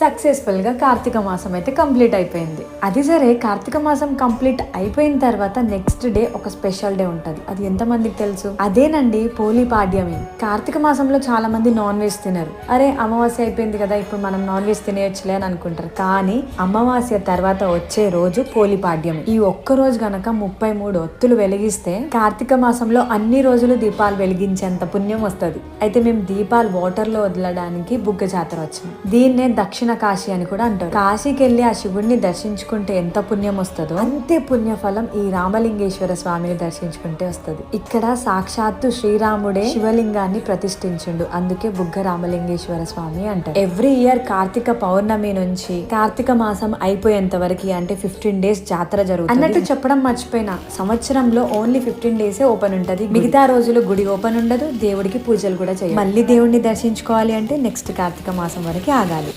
సక్సెస్ఫుల్గా కార్తీక మాసం అయితే కంప్లీట్ అయిపోయింది. అది సరే కార్తీక మాసం కంప్లీట్ అయిపోయిన తర్వాత నెక్స్ట్ డే ఒక స్పెషల్ డే ఉంటుంది. అది ఎంతమందికి తెలుసు? అదేనండి పోలీ పాడ్యమి. కార్తీక మాసంలో చాలా మంది నాన్ వెజ్ తినరు. అరే అమావాస్య అయిపోయింది కదా ఇప్పుడు మనం నాన్ వెజ్ తినేయచ్చులే అని అనుకుంటారు. కానీ అమావాస్య తర్వాత వచ్చే రోజు పోలీ పాడ్యమి. ఈ ఒక్క రోజు గనక ముప్పై మూడు ఒత్తులు వెలిగిస్తే కార్తీక మాసంలో అన్ని రోజులు దీపాలు వెలిగించేంత పుణ్యం వస్తుంది. అయితే మేము దీపాలు వాటర్లో వదలడానికి బుగ్గ జాతర వచ్చింది దీన్నే దక్షిణ కాశీ అని కూడా అంటారు. కాశీకి వెళ్ళి ఆ శివుడిని దర్శించుకుంటే ఎంత పుణ్యం వస్తుందో అంతే పుణ్య ఫలం ఈ రామలింగేశ్వర స్వామిని దర్శించుకుంటే వస్తది. ఇక్కడ సాక్షాత్తు శ్రీరాముడే శివలింగాన్ని ప్రతిష్ఠించుండు. అందుకే బుగ్గ రామలింగేశ్వర స్వామి అంటారు. ఎవ్రీ ఇయర్ కార్తీక పౌర్ణమి నుంచి కార్తీక మాసం అయిపోయేంత వరకు అంటే ఫిఫ్టీన్ డేస్ జాతర జరుగుతుంది. అన్నట్టు చెప్పడం మర్చిపోయినా సంవత్సరంలో ఓన్లీ ఫిఫ్టీన్ డేసే ఓపెన్ ఉంటది. మిగతా రోజులు గుడి ఓపెన్ ఉండదు దేవుడికి పూజలు కూడా చేయాలి. మళ్ళీ దేవుడిని దర్శించుకోవాలి అంటే నెక్స్ట్ కార్తీక మాసం వరకు ఆగాలి.